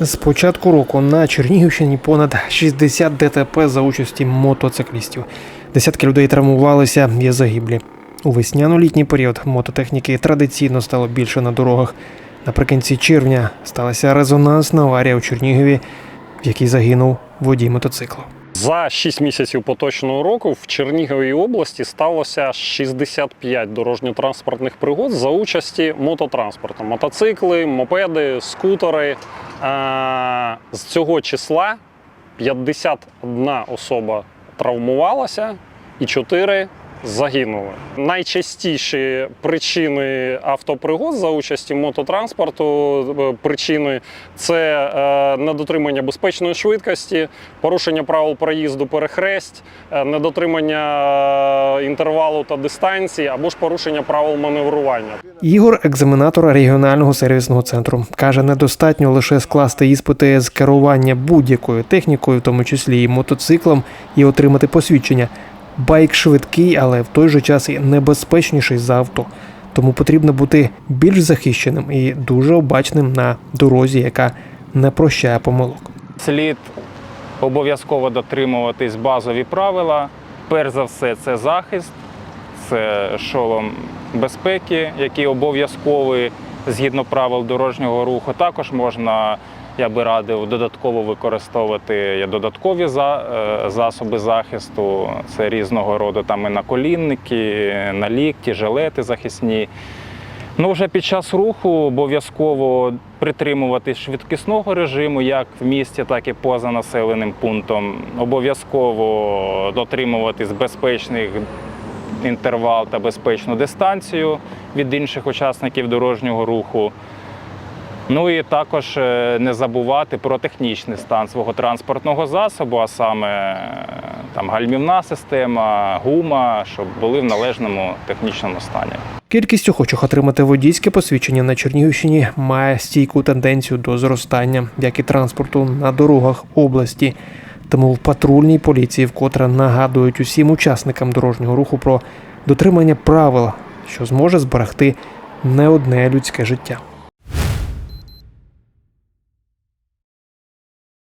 З початку року на Чернігівщині понад 60 ДТП за участі мотоциклістів. Десятки людей травмувалися, є загиблі. У весняно-літній період мототехніки традиційно стало більше на дорогах. Наприкінці червня сталася резонансна аварія у Чернігові, в якій загинув водій мотоциклу. За 6 місяців поточного року в Черніговій області сталося 65 дорожньо-транспортних пригод за участі мототранспорту. Мотоцикли, мопеди, скутери. Е, З цього числа 51 особа травмувалася і 4 загинули. Найчастіші причини автопригод за участі мототранспорту е, причини це е, недотримання безпечної швидкості, порушення правил проїзду перехресть, е, недотримання інтервалу та дистанції або ж порушення правил маневрування. Ігор, екзаменатор регіонального сервісного центру, каже, недостатньо лише скласти іспити з керування будь-якою технікою, в тому числі і мотоциклом, і отримати посвідчення. Байк швидкий, але в той же час і небезпечніший за авто. Тому потрібно бути більш захищеним і дуже обачним на дорозі, яка не прощає помилок. Слід обов'язково дотримуватись базові правила. Перш за все, це захист, це шолом безпеки, який обов'язковий згідно правил дорожнього руху. Також можна, я би радив, додатково використовувати додаткові е, засоби захисту. Це різного роду там і наколінники, налікті, жилети захисні. Ну, вже під час руху обов'язково притримуватись швидкісного режиму, як в місті, так і поза населеним пунктом. Обов'язково дотримуватись безпечних інтервал та безпечну дистанцію від інших учасників дорожнього руху. Ну і також е, не забувати про технічний стан свого транспортного засобу, а саме е, там гальмівна система, гума, щоб були в належному технічному стані. Кількість охочих отримати водійське посвідчення на Чернігівщині має стійку тенденцію до зростання, як і транспорту на дорогах області. Тому в патрульній поліції вкотре нагадують усім учасникам дорожнього руху про дотримання правил, що зможе зберегти не одне людське життя.